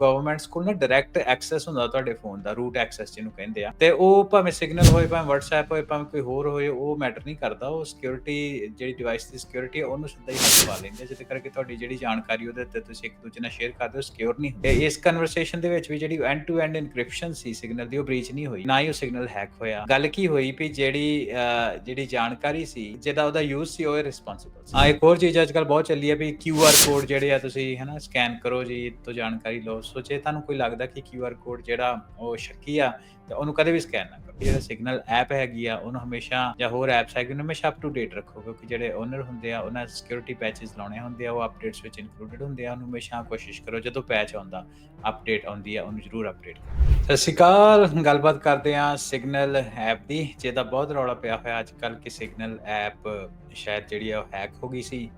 Governments ਕੋਲ ਨਾ direct access ਹੁੰਦਾ ਤੁਹਾਡੇ ਫੋਨ ਦਾ ਰੂਟ ਐਕਸੈਸ ਜਿਹਨੂੰ ਕਹਿੰਦੇ ਆ। ਤੇ ਉਹ ਭਾਵੇਂ ਸਿਗਨਲ ਹੋਏ, ਭਾਵੇਂ WhatsApp ਹੋਏ, ਭਾਵੇਂ ਕੋਈ ਹੋਰ ਹੋਏ, ਉਹ ਮੈਟਰ ਨਹੀਂ ਕਰਦਾ। ਉਹ ਸਿਕਿਉਰਿਟੀ ਜਿਹੜੀ ਡਿਵਾਈਸ ਦੀ ਸਿਕਿਉਰਿਟੀ ਉਹਨੂੰ ਸਿੱਧਾ ਹੀ ਹੱਥ ਪਾ ਲੈਂਦੇ ਜਿਹਦੇ ਕਰਕੇ ਤੁਹਾਡੀ ਜਿਹੜੀ ਜਾਣਕਾਰੀ ਉਹਦੇ ਉੱਤੇ ਤੁਸੀਂ ਇੱਕ ਦੂਜੇ ਨਾਲ ਸ਼ੇਅਰ ਕਰਦੇ ਹੋ ਸਿਕਿਉਰ ਨਹੀਂ ਤੇ ਇਸ ਕਨਵਰਸੇਸ਼ਨ ਦੇ ਵਿੱਚ ਵੀ ਜਿਹੜੀ ਐਂਡ ਟੂ ਐਂਡ ਇਨਕ੍ਰਿਪਸ਼ਨ ਸੀ ਸਿਗਨਲ ਦੀ, ਉਹ ਬ੍ਰੀਚ ਨਹੀਂ ਹੋਈ। ਨਾ ਹੀ ਉਹ ਸਿਗਨਲ ਹੈਕ ਹੋਇਆ। ਗੱਲ ਕੀ ਹੋਈ ਵੀ ਜਿਹੜੀ ਜਿਹੜੀ ਜਾਣਕਾਰੀ ਸੀ, ਜਿਹਦਾ ਉਹਦਾ ਯੂਜ਼ ਸੀ, ਉਹ ਰਿਸਪੌਂਸਿਬਲ ਸੀ। ਆ ਇੱਕ ਹੋਰ ਚੀਜ਼ ਅੱਜ ਕੱਲ ਬਹੁਤ ਚੱਲੀ ਹੈ ਵੀ ਕਿਊ ਆਰ ਕੋਡ ਜਿਹੜੇ ਆ, ਤੁਸੀਂ ਹਨਾ ਸਕੈਨ ਕਰੋ ਜੀ, ਤੋਂ ਜਾਣਕਾਰੀ ਲਓ ਸੋ ਜੇ ਤੁਹਾਨੂੰ ਕੋਈ ਲੱਗਦਾ ਕਿ ਕਿਊ ਆਰ ਕੋਡ ਜਿਹੜਾ ਉਹ ਸ਼ੱਕੀ ਆ, ਤੇ ਉਹਨੂੰ ਕਦੇ ਵੀ ਸਕੈਨ ਨਾ ਕਰੋ। ਜਿਹੜਾ ਸਿਗਨਲ ਐਪ ਹੈਗੀ ਆ, ਉਹਨੂੰ ਹਮੇਸ਼ਾ ਜਾਂ ਹੋਰ ਐਪਸ ਹੈਗੇ, ਉਹਨੂੰ ਹਮੇਸ਼ਾ ਅਪ ਟੂ ਡੇਟ ਰੱਖੋ, ਕਿਉਂਕਿ ਜਿਹੜੇ ਓਨਰ ਹੁੰਦੇ ਆ, ਉਹਨਾਂ ਸਿਕਿਉਰਿਟੀ ਪੈਚਸ ਲਾਉਣੇ ਹੁੰਦੇ ਆ, ਉਹ ਅਪਡੇਟਸ ਵਿੱਚ ਇਨਕਲੂਡਡ ਹੁੰਦੇ ਆ, ਉਹਨੂੰ ਹਮੇਸ਼ਾ ਕੋਸ਼ਿਸ਼ ਕਰੋ, ਜਦੋਂ ਪੈਚ ਆਉਂਦਾ ਅਪਡੇਟ ਆਉਂਦੀ ਆ, ਉਹਨੂੰ ਜ਼ਰੂਰ ਅਪਡੇਟ ਕਰੋ। ਸਤਿ ਸ਼੍ਰੀ ਅਕਾਲ, ਗੱਲਬਾਤ ਕਰਦੇ ਆ ਸਿਗਨਲ ਐਪ ਦੀ, ਜਿਹਦਾ ਬਹੁਤ ਰੌਲਾ ਪਿਆ ਹੋਇਆ ਅੱਜ ਕੱਲ ਕਿ ਸਿਗਨਲ ਐਪ ਸ਼ਾਇਦ ਜਿਹੜੀ ਆ ਉਹ ਹੈਕ ਹੋ ਗਈ ਸੀ,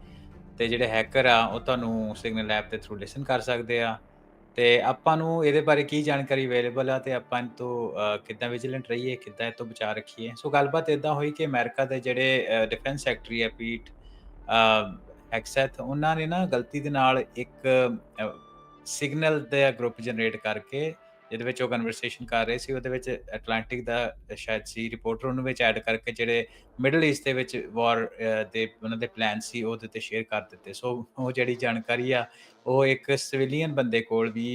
ਤੇ ਜਿਹੜੇ ਹੈਕਰ ਆ, ਉਹ ਤੁਹਾਨੂੰ ਸਿਗਨਲ ਐਪ ਦੇ ਥਰੂ ਲਿਸਨ ਕਰ ਸਕਦੇ ਆ। ਤੇ ਆਪਾਂ ਨੂੰ ਇਹਦੇ ਬਾਰੇ ਕੀ ਜਾਣਕਾਰੀ ਅਵੇਲੇਬਲ ਆ ਤੇ ਆਪਾਂ ਇਹ ਤੋਂ ਕਿੱਦਾਂ ਵਿਜੀਲੈਂਟ ਰਹੀਏ, ਕਿੱਦਾਂ ਇਹ ਤੋਂ ਬਚਾ ਰੱਖੀਏ? ਸੋ ਗੱਲਬਾਤ ਇਦਾਂ ਹੋਈ ਕਿ ਅਮਰੀਕਾ ਦੇ ਜਿਹੜੇ ਡਿਫੈਂਸ ਸੈਕਟਰੀ ਹੈ ਪੀਟ ਐਕਸੈਥ ਉਹਨਾਂ ਨੇ ਨਾ ਗਲਤੀ ਦੇ ਨਾਲ ਇੱਕ ਸਿਗਨਲ ਦਾ ਗਰੁੱਪ ਜਨਰੇਟ ਕਰਕੇ ਜਿਹਦੇ ਵਿੱਚ ਉਹ ਕਨਵਰਸੇਸ਼ਨ ਕਰ ਰਹੇ ਸੀ, ਉਹਦੇ ਵਿੱਚ ਐਟਲਾਂਟਿਕ ਦਾ ਸ਼ਾਇਦ ਸੀ ਰਿਪੋਰਟਰ ਉਹਨੂੰ ਵਿੱਚ ਐਡ ਕਰਕੇ ਜਿਹੜੇ ਮਿਡਲ ਈਸਟ ਦੇ ਵਿੱਚ ਵਾਰ ਦੇ ਉਹਨਾਂ ਦੇ ਪਲਾਨ ਸੀ ਉਹਦੇ ਤੇ ਸ਼ੇਅਰ ਕਰ ਦਿੱਤੇ। ਸੋ ਉਹ ਜਿਹੜੀ ਜਾਣਕਾਰੀ ਆ, ਉਹ ਇੱਕ ਸਿਵਿਲੀਅਨ ਬੰਦੇ ਕੋਲ ਵੀ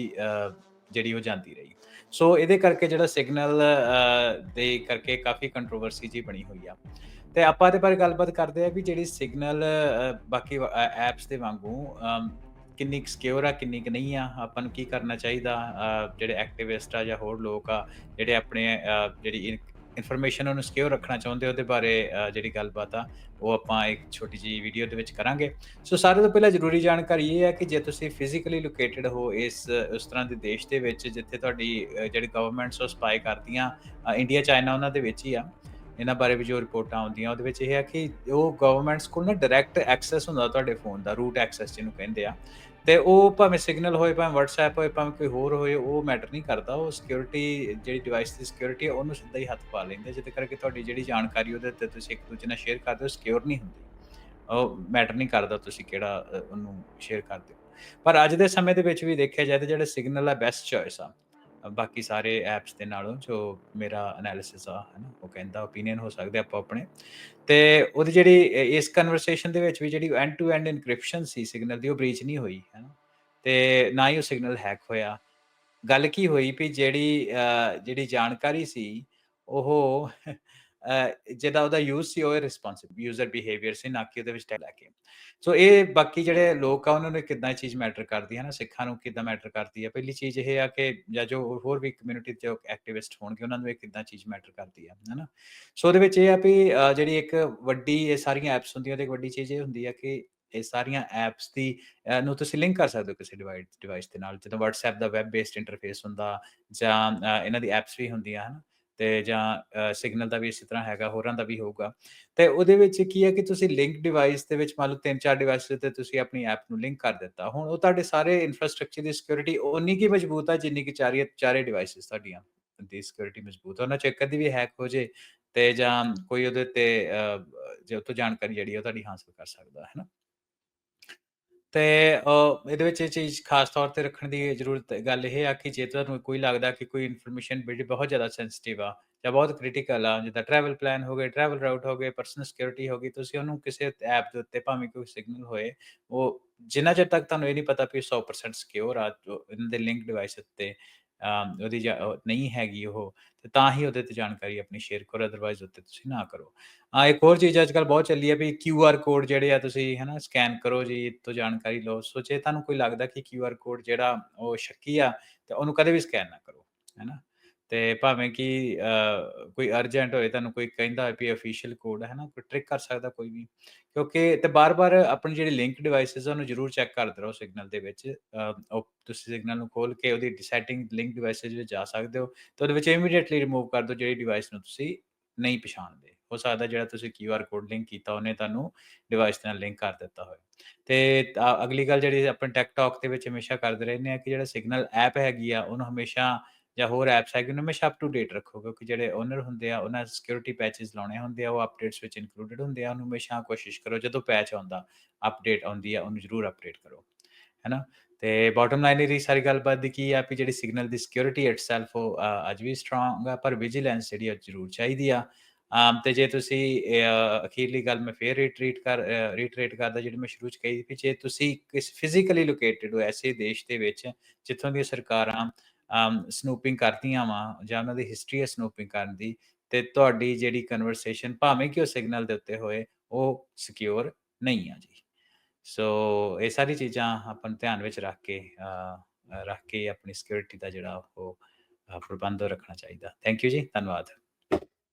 ਜਿਹੜੀ ਉਹ ਜਾਂਦੀ ਰਹੀ। ਸੋ ਇਹਦੇ ਕਰਕੇ ਜਿਹੜਾ ਸਿਗਨਲ ਦੇ ਕਰਕੇ ਕਾਫੀ ਕੰਟਰੋਵਰਸੀ ਜੀ ਬਣੀ ਹੋਈ ਆ। ਤੇ ਆਪਾਂ ਇਹਦੇ ਬਾਰੇ ਗੱਲਬਾਤ ਕਰਦੇ ਆ ਵੀ ਜਿਹੜੀ ਸਿਗਨਲ ਬਾਕੀ ਐਪਸ ਦੇ ਵਾਂਗੂ ਕਿੰਨੀ ਸਿਕਿਉਰ ਆ ਕਿੰਨੀ ਕੁ ਨਹੀਂ ਆ ਆਪਾਂ ਨੂੰ ਕੀ ਕਰਨਾ ਚਾਹੀਦਾ? ਅ, ਜਿਹੜੇ ਐਕਟਿਵਿਸਟ ਆ ਜਾਂ ਹੋਰ ਲੋਕ ਆ ਜਿਹੜੇ ਆਪਣੇ ਅ, ਜਿਹੜੀ ਇਨਫੋਰਮੇਸ਼ਨ ਉਹਨੂੰ ਸਿਕਿਉਰ ਰੱਖਣਾ ਚਾਹੁੰਦੇ ਉਹਦੇ ਬਾਰੇ ਅ, ਜਿਹੜੀ ਗੱਲਬਾਤ ਆ ਉਹ ਆਪਾਂ ਇੱਕ ਛੋਟੀ ਜੀ ਵੀਡੀਓ ਦੇ ਵਿੱਚ ਕਰਾਂਗੇ। ਸੋ ਸਾਰੇ ਤੋਂ ਪਹਿਲਾਂ ਜ਼ਰੂਰੀ ਜਾਣਕਾਰੀ ਇਹ ਹੈ ਕਿ ਜੇ ਤੁਸੀਂ ਫਿਜ਼ੀਕਲੀ ਲੋਕੇਟਡ ਹੋ ਇਸ ਉਸ ਤਰ੍ਹਾਂ ਦੇ ਦੇਸ਼ ਦੇ ਵਿੱਚ ਜਿੱਥੇ ਤੁਹਾਡੀ ਅ, ਜਿਹੜੀ ਗਵਰਨਮੈਂਟਸ ਉਹ ਸਪਾਈ ਕਰਦੀਆਂ ਅ, ਇੰਡੀਆ ਚਾਈਨਾ ਉਹਨਾਂ ਦੇ ਵਿੱਚ ਹੀ ਆ ਇਹਨਾਂ ਬਾਰੇ ਵੀ ਜੋ ਰਿਪੋਰਟਾਂ ਆਉਂਦੀਆਂ, ਉਹਦੇ ਵਿੱਚ ਇਹ ਹੈ ਕਿ ਉਹ ਗਵਰਨਮੈਂਟਸ ਕੋਲ ਨਾ ਡਾਇਰੈਕਟ ਐਕਸੈਸ ਹੁੰਦਾ ਤੁਹਾਡੇ ਫੋਨ ਦਾ ਰੂਟ ਐਕਸੈਸ ਜਿਹਨੂੰ ਕਹਿੰਦੇ ਆ। ਤੇ ਉਹ ਭਾਵੇਂ ਸਿਗਨਲ ਹੋਏ, ਭਾਵੇਂ WhatsApp ਹੋਏ, ਭਾਵੇਂ ਕੋਈ ਹੋਰ ਹੋਏ, ਉਹ ਮੈਟਰ ਨਹੀਂ ਕਰਦਾ। ਉਹ ਸਿਕਿਉਰਿਟੀ ਜਿਹੜੀ ਡਿਵਾਈਸ ਦੀ ਸਿਕਿਉਰਿਟੀ ਉਹਨੂੰ ਸਿੱਧਾ ਹੀ ਹੱਥ ਪਾ ਲੈਂਦੇ ਜਿਹਦੇ ਕਰਕੇ ਤੁਹਾਡੀ ਜਿਹੜੀ ਜਾਣਕਾਰੀ ਉਹਦੇ ਉੱਤੇ ਤੁਸੀਂ ਇੱਕ ਦੂਜੇ ਨਾਲ ਸ਼ੇਅਰ ਕਰਦੇ ਹੋ ਸਿਕਿਉਰ ਨਹੀਂ ਹੁੰਦੀ। ਉਹ ਮੈਟਰ ਨਹੀਂ ਕਰਦਾ ਤੁਸੀਂ ਕਿਹੜਾ ਉਹਨੂੰ ਸ਼ੇਅਰ ਕਰਦੇ ਹੋ। ਪਰ ਅੱਜ ਦੇ ਸਮੇਂ ਦੇ ਵਿੱਚ ਵੀ ਦੇਖਿਆ ਜਾਏ ਤਾਂ ਜਿਹੜਾ ਸਿਗਨਲ ਆ ਬੈਸਟ ਚੋਇਸ ਆ। ਬਾਕੀ ਸਾਰੇ ਐਪਸ ਦੇ ਨਾਲੋਂ ਜੋ ਮੇਰਾ ਐਨਾਲਿਸਿਸ ਆ ਹੈ ਨਾ ਉਹ ਕਹਿੰਦਾ ਓਪੀਨੀਅਨ ਹੋ ਸਕਦੇ ਆਪਾਂ ਆਪਣੇ। ਤੇ ਉਹਦੀ ਜਿਹੜੀ ਇਸ ਕਨਵਰਸੇਸ਼ਨ ਦੇ ਵਿੱਚ ਵੀ ਜਿਹੜੀ ਐਂਡ ਟੂ ਐਂਡ ਇਨਕ੍ਰਿਪਸ਼ਨ ਸੀ ਸਿਗਨਲ ਦੀ, ਉਹ ਬ੍ਰੀਚ ਨਹੀਂ ਹੋਈ ਹੈ ਨਾ ਤੇ ਨਾ ਹੀ ਉਹ ਸਿਗਨਲ ਹੈਕ ਹੋਇਆ। ਗੱਲ ਕੀ ਹੋਈ ਵੀ ਜਿਹੜੀ ਜਿਹੜੀ ਜਾਣਕਾਰੀ ਸੀ, ਉਹ ਜਿਹਦਾ ਉਹਦਾ ਯੂਜ਼ ਸੀ, ਉਹ ਰਿਸਪੌਂਸਿਬਲ ਯੂਜ਼ਰ ਬਿਹੇਵੀਅਰ ਸੀ, ਨਾ ਕਿ ਉਹਦੇ ਵਿੱਚ ਟੈ ਲੈ ਕੇ। ਸੋ ਇਹ ਬਾਕੀ ਜਿਹੜੇ ਲੋਕ ਆ, ਉਹਨਾਂ ਨੂੰ ਕਿੱਦਾਂ ਚੀਜ਼ ਮੈਟਰ ਕਰਦੀ ਹੈ ਨਾ? ਸਿੱਖਾਂ ਨੂੰ ਕਿੱਦਾਂ ਮੈਟਰ ਕਰਦੀ ਹੈ? ਪਹਿਲੀ ਚੀਜ਼ ਇਹ ਆ ਕਿ ਜਾਂ ਜੋ ਹੋਰ ਵੀ ਕਮਿਊਨਿਟੀ ਦੇ ਜੋ ਐਕਟਿਵਿਸਟ ਹੋਣਗੇ, ਉਹਨਾਂ ਨੂੰ ਇਹ ਕਿੱਦਾਂ ਚੀਜ਼ ਮੈਟਰ ਕਰਦੀ ਹੈ ਹੈਨਾ ਸੋ ਉਹਦੇ ਵਿੱਚ ਇਹ ਆ ਵੀ ਜਿਹੜੀ ਇੱਕ ਵੱਡੀ, ਇਹ ਸਾਰੀਆਂ ਐਪਸ ਹੁੰਦੀਆਂ, ਉਹਦੀ ਇੱਕ ਵੱਡੀ ਚੀਜ਼ ਇਹ ਹੁੰਦੀ ਆ ਕਿ ਇਹ ਸਾਰੀਆਂ ਐਪਸ ਦੀ ਨੂੰ ਤੁਸੀਂ ਲਿੰਕ ਕਰ ਸਕਦੇ ਹੋ ਕਿਸੇ ਡਿਵਾਈਸ ਡਿਵਾਈਸ ਦੇ ਨਾਲ। ਜਿੱਦਾਂ WhatsApp ਦਾ ਵੈਬ ਬੇਸਡ ਇੰਟਰਫੇਸ ਹੁੰਦਾ ਜਾਂ ਇਹਨਾਂ ਦੀ ਐਪਸ ਵੀ ਹੁੰਦੀਆਂ ਹਨ ਤੇ ਜਾਂ ਸਿਗਨਲ ਦਾ ਵੀ ਇਸੇ ਤਰ੍ਹਾਂ ਹੈਗਾ ਹੋਰਾਂ ਦਾ ਵੀ ਹੋਊਗਾ। ਤੇ ਉਹਦੇ ਵਿੱਚ ਕੀ ਹੈ ਕਿ ਤੁਸੀਂ ਲਿੰਕ ਡਿਵਾਈਸ ਦੇ ਵਿੱਚ ਮੰਨ ਲਓ ਤਿੰਨ ਚਾਰ ਡਿਵਾਈਸ ਤੇ ਤੁਸੀਂ ਆਪਣੀ ਐਪ ਨੂੰ ਲਿੰਕ ਕਰ ਦਿੱਤਾ। ਹੁਣ ਉਹ ਤੁਹਾਡੇ ਸਾਰੇ ਇਨਫਰਾਸਟ੍ਰਕਚਰ ਦੀ ਸਿਕਿਉਰਿਟੀ ਉਨੀ ਕੀ ਮਜ਼ਬੂਤ ਆ ਜਿੰਨੀ ਕਿ ਚਾਰੇ ਚਾਰੇ ਡਿਵਾਈਸਸ ਤੁਹਾਡੀਆਂ ਦੀ ਸਿਕਿਉਰਿਟੀ ਮਜ਼ਬੂਤ ਆ। ਉਹਨਾਂ ਚ ਕਦੀ ਵੀ ਹੈਕ ਹੋ ਜੇ ਤੇ ਜਾਂ ਕੋਈ ਉਹਦੇ ਤੇ ਅ, ਜੇ ਉਹ ਜਾਣਕਾਰੀ ਜਿਹੜੀ ਉਹ ਤੁਹਾਡੀ ਹਾਸਲ ਕਰ ਸਕਦਾ ਹੈ ਨਾ? ਤੇ ਅ, ਇਹਦੇ ਵਿੱਚ ਇਹ ਚੀਜ਼ ਖਾਸ ਤੌਰ ਤੇ ਰੱਖਣ ਦੀ ਜ਼ਰੂਰਤ ਗੱਲ ਇਹ ਆ ਕਿ ਜੇ ਤੁਹਾਨੂੰ ਕੋਈ ਲੱਗਦਾ ਕਿ ਕੋਈ ਇਨਫੋਰਮੇਸ਼ਨ ਜਿਹੜੀ ਬਹੁਤ ਜ਼ਿਆਦਾ ਸੈਂਸਿਟਿਵ ਆ ਜਾਂ ਬਹੁਤ ਕ੍ਰਿਟੀਕਲ ਆ ਜਿੱਦਾਂ ਟਰੈਵਲ ਪਲਾਨ ਹੋ ਗਏ ਟਰੈਵਲ ਰਾਊਟ ਹੋ ਗਏ ਪਰਸਨਲ ਸਿਕਿਉਰਿਟੀ ਹੋ ਗਈ ਤੁਸੀਂ ਉਹਨੂੰ ਕਿਸੇ ਐਪ ਦੇ ਉੱਤੇ ਭਾਵੇਂ ਕੋਈ ਸਿਗਨਲ ਹੋਏ ਉਹ ਜਿੰਨਾ ਚਿਰ ਤੱਕ ਤੁਹਾਨੂੰ ਇਹ ਨਹੀਂ ਪਤਾ ਵੀ 100% ਸਿਕਿਉਰ ਆ ਜੋ ਇਹਨਾਂ ਦੇ ਲਿੰਕ ਡਿਵਾਈਸ ਉੱਤੇ ਉਹਦੀ ਜਾ- ਉਹ ਨਹੀਂ ਹੈਗੀ ਉਹ, ਤੇ ਤਾਂ ਹੀ ਉਹਦੇ ਤੇ ਜਾਣਕਾਰੀ ਆਪਣੀ ਸ਼ੇਅਰ ਕਰੋ ਅਦਰਵਾਈਜ਼ ਉੱਤੇ ਤੁਸੀਂ ਨਾ ਕਰੋ। ਆ ਇੱਕ ਹੋਰ ਚੀਜ਼ ਅੱਜ ਕੱਲ ਬਹੁਤ ਚੱਲੀ ਹੈ ਵੀ ਕਿਊ ਆਰ ਕੋਡ ਜਿਹੜੇ ਆ ਤੁਸੀਂ ਹਨਾ ਸਕੈਨ ਕਰੋ ਜੀ ਇਹ ਤੋਂ ਜਾਣਕਾਰੀ ਲਓ। ਸੋ ਜੇ ਤੁਹਾਨੂੰ ਕੋਈ ਲੱਗਦਾ ਕਿ ਕਿਊ ਆਰ ਕੋਡ ਜਿਹੜਾ ਉਹ ਸ਼ੱਕੀ ਆ, ਤੇ ਉਹਨੂੰ ਕਦੇ ਵੀ ਸਕੈਨ ਨਾ ਕਰੋ, ਹੈਨਾ। ਤੇ ਭਾਵੇਂ ਕਿ ਅ, ਕੋਈ ਅਰਜੈਂਟ ਹੋਏ ਤੁਹਾਨੂੰ ਕੋਈ ਕਹਿੰਦਾ ਹੋਏ ਵੀ ਅਫੀਸ਼ੀਅਲ ਕੋਡ ਹੈ ਨਾ ਕੋਈ ਟ੍ਰਿਕ ਕਰ ਸਕਦਾ ਕੋਈ ਵੀ। ਕਿਉਂਕਿ ਤੇ ਬਾਰ-ਬਾਰ ਆਪਣੀ ਜਿਹੜੀ ਲਿੰਕ ਡਿਵਾਈਸਸ ਉਹਨੂੰ ਜ਼ਰੂਰ ਚੈੱਕ ਕਰਦੇ ਰਹੋ ਸਿਗਨਲ ਦੇ ਵਿੱਚ। ਅ, ਉਹ ਤੁਸੀਂ ਸਿਗਨਲ ਨੂੰ ਖੋਲ ਕੇ ਉਹਦੀ ਸੈਟਿੰਗ ਲਿੰਕ ਡਿਵਾਈਸਸ ਵਿੱਚ ਜਾ ਸਕਦੇ ਹੋ ਤੇ ਉਹਦੇ ਵਿੱਚ ਇਮੀਡੀਏਟਲੀ ਰਿਮੂਵ ਕਰ ਦਿਓ ਜਿਹੜੀ ਡਿਵਾਈਸ ਨੂੰ ਤੁਸੀਂ ਨਹੀਂ ਪਛਾਣਦੇ। ਹੋ ਸਕਦਾ ਜਿਹੜਾ ਤੁਸੀਂ ਕਿਊ ਆਰ ਕੋਡ ਲਿੰਕ ਕੀਤਾ ਉਹਨੇ ਤੁਹਾਨੂੰ ਡਿਵਾਈਸ ਨਾਲ ਲਿੰਕ ਕਰ ਦਿੱਤਾ ਹੋਵੇ ਤੇ ਅ, ਅਗਲੀ ਗੱਲ ਜਿਹੜੀ ਆਪਾਂ ਟਿਕਟੌਕ ਦੇ ਵਿੱਚ ਹਮੇਸ਼ਾ ਕਰਦੇ ਰਹਿੰਦੇ ਆ ਕਿ ਜਿਹੜਾ ਸਿਗਨਲ ਐਪ ਹੈਗੀ ਆ ਉਹਨੂੰ ਹਮੇਸ਼ਾ ਜਾਂ ਹੋਰ ਐਪਸ ਹੈਗੇ ਉਹਨੂੰ ਹਮੇਸ਼ਾ ਅਪ ਟੂ ਡੇਟ ਰੱਖੋ ਕਿਉਂਕਿ ਜਿਹੜੇ ਓਨਰ ਹੁੰਦੇ ਆ ਉਹਨਾਂ ਸਿਕਿਉਰਿਟੀ ਪੈਚਸ ਲਾਉਣੇ ਹੁੰਦੇ ਆ ਉਹ ਅਪਡੇਟਸ ਵਿੱਚ ਇਨਕਲੂਡਡ ਹੁੰਦੇ ਆ ਉਹਨੂੰ ਹਮੇਸ਼ਾ ਕੋਸ਼ਿਸ਼ ਕਰੋ ਜਦੋਂ ਪੈਚ ਆਉਂਦਾ ਅਪਡੇਟ ਆਉਂਦੀ ਆ ਉਹਨੂੰ ਜ਼ਰੂਰ ਅਪਡੇਟ ਕਰੋ ਹੈਨਾ? ਤੇ ਬਾਟਮ ਲਾਈਨ ਇਹਦੀ ਸਾਰੀ ਗੱਲਬਾਤ ਦੀ ਕੀ ਆ ਵੀ ਜਿਹੜੀ ਸਿਗਨਲ ਦੀ ਸਿਕਿਉਰਿਟੀ ਇਟਸੈਲਫ ਉਹ ਅੱਜ ਵੀ ਸਟਰੋਂਗ ਆ ਪਰ ਵਿਜੀਲੈਂਸ ਜਿਹੜੀ ਆ ਜ਼ਰੂਰ ਚਾਹੀਦੀ ਆ। ਅਮ, ਤੇ ਜੇ ਤੁਸੀਂ ਅਖੀਰਲੀ ਗੱਲ ਮੈਂ ਫੇਰ ਰੀਟਰੀਟ ਕਰ ਰੀਟਰੇਟ ਕਰਦਾ ਜਿਹੜੀ ਮੈਂ ਸ਼ੁਰੂ ਚ ਕਹੀ ਵੀ ਜੇ ਤੁਸੀਂ ਕਿਸ ਫਿਜ਼ੀਕਲੀ ਲੋਕੇਟਡ ਹੋ ਐਸੇ ਦੇਸ਼ ਦੇ ਵਿੱਚ ਜਿੱਥੋਂ ਦੀਆਂ ਸਰਕਾਰਾਂ ਸਨੂਪਿੰਗ ਕਰਦੀਆਂ ਵਾ ਜਾਂ ਉਹਨਾਂ ਦੀ ਹਿਸਟਰੀ ਹੈ ਸਨੂਪਿੰਗ ਕਰਨ ਦੀ ਤੇ ਤੁਹਾਡੀ ਜਿਹੜੀ ਕਨਵਰਸੇਸ਼ਨ ਭਾਵੇਂ ਕਿ ਉਹ ਸਿਗਨਲ ਦੇ ਉੱਤੇ ਹੋਏ, ਉਹ ਸਿਕਿਉਰ ਨਹੀਂ ਆ ਜੀ। ਸੋ ਇਹ ਸਾਰੀ ਚੀਜ਼ਾਂ ਆਪਾਂ ਨੂੰ ਧਿਆਨ ਵਿੱਚ ਰੱਖ ਕੇ ਰੱਖ ਕੇ ਆਪਣੀ ਸਿਕਿਉਰਿਟੀ ਦਾ ਜਿਹੜਾ ਉਹ ਪ੍ਰਬੰਧ ਰੱਖਣਾ ਚਾਹੀਦਾ। ਥੈਂਕ ਯੂ ਜੀ, ਧੰਨਵਾਦ।